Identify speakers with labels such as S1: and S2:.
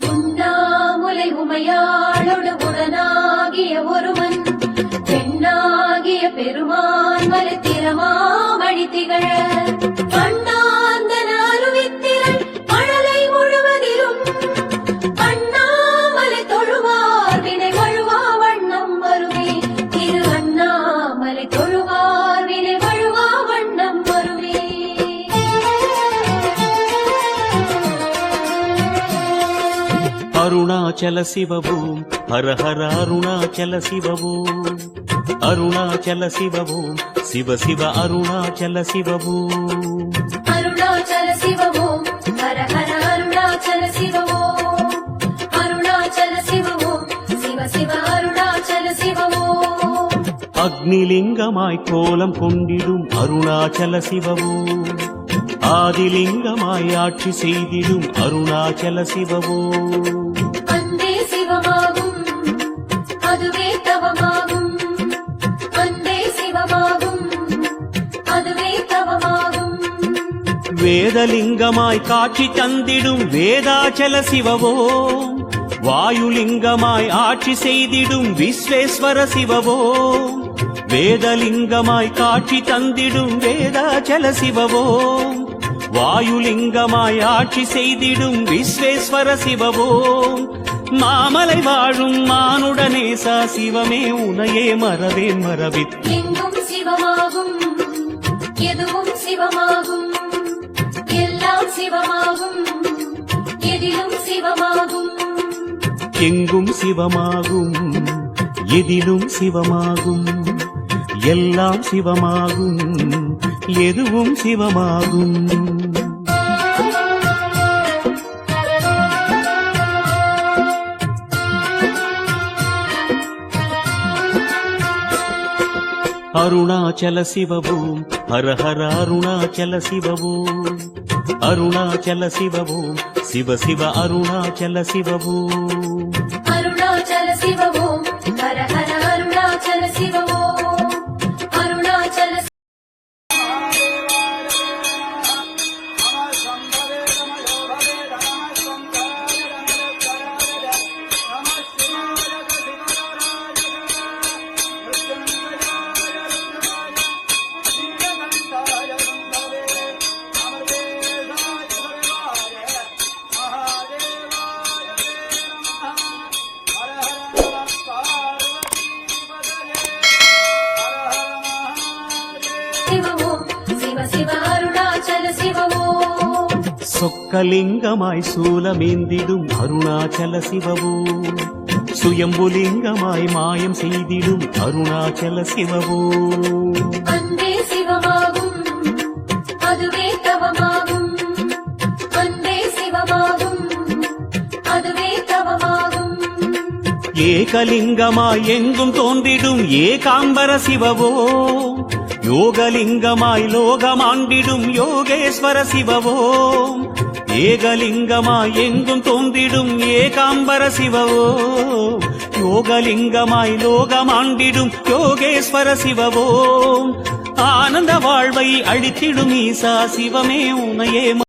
S1: உண்ணாமுலை உமையாளோடு
S2: அருணாச்சல சிவபூம் ஹர ஹர அருணாச்சல சிவபூம் அருணாச்சல சிவபூம் சிவ சிவ அருணாச்சல சிவபூம்
S1: அருணாச்சல சிவவோம் ஹர ஹர அருணாச்சல சிவவோம் அருணாச்சல சிவவோம் சிவ சிவ அருணாச்சல சிவவோம்
S2: அக்னிலிங்கமாய் கோலம் கொண்டிடும் அருணாச்சல சிவபூம் ஆதிலிங்கமாய் ஆட்சி செய்திடும் அருணாச்சல சிவபூம் வேதலிங்கமாய் காட்சி தந்திடும் வேதாச்சல சிவவோ வாயுலிங்கமாய் ஆட்சி செய்திடும் விஸ்வேஸ்வர சிவவோ வேதலிங்கமாய் காட்சி தந்திடும் வேதாச்சல சிவவோ வாயுலிங்கமாய் ஆட்சி செய்திடும் விஸ்வேஸ்வர சிவவோ. மாமலை வாழும் மானுடனே சா சிவமே உனையே மறவேன் மறவித்.
S1: எங்கும் சிவமாகும் எதுவும் சிவமாகும். சிவமாகும். எதிலும் சிவமாகும்.
S2: எங்கும் சிவமாகும் எதிலும் சிவமாகும் எல்லாம் சிவமாகும் எதுவும் சிவமாகும். அருணாச்சல சிவபூம் ஹர ஹர அருணாச்சல சிவபூம் அருணாச்சல சிவபூம் சிவ சிவ அருணாச்சல சிவபூம்
S1: சிவவோம் சிவ சிவ அருணாச்சல சிவவோம்
S2: சொக்கலிங்கமாய் சூலமேந்திடும் அருணாச்சல சிவபூம் சுயம்புலிங்கமாய் மாயம் செய்திடும் அருணாச்சல சிவபூம்
S1: அந்தே சிவமாகும் அதுவே தவமாகும். அந்தே சிவமாகும் அதுவே தவமாகும்.
S2: ஏகலிங்கமாய் எங்கும் தோன்றிடும் ஏகாம்பர சிவவோ யோகலிங்கமாய் லோகமாண்டிடும் யோகேஸ்வர சிவவோம் ஏகலிங்கமாய் எங்கும் தோன்றிடும் ஏகாம்பர சிவவோ. யோகலிங்கமாய் லோகமாண்டிடும் யோகேஸ்வர சிவவோம் ஆனந்த வாழ்வை அழித்திடும் ஈசா சிவமே உனையே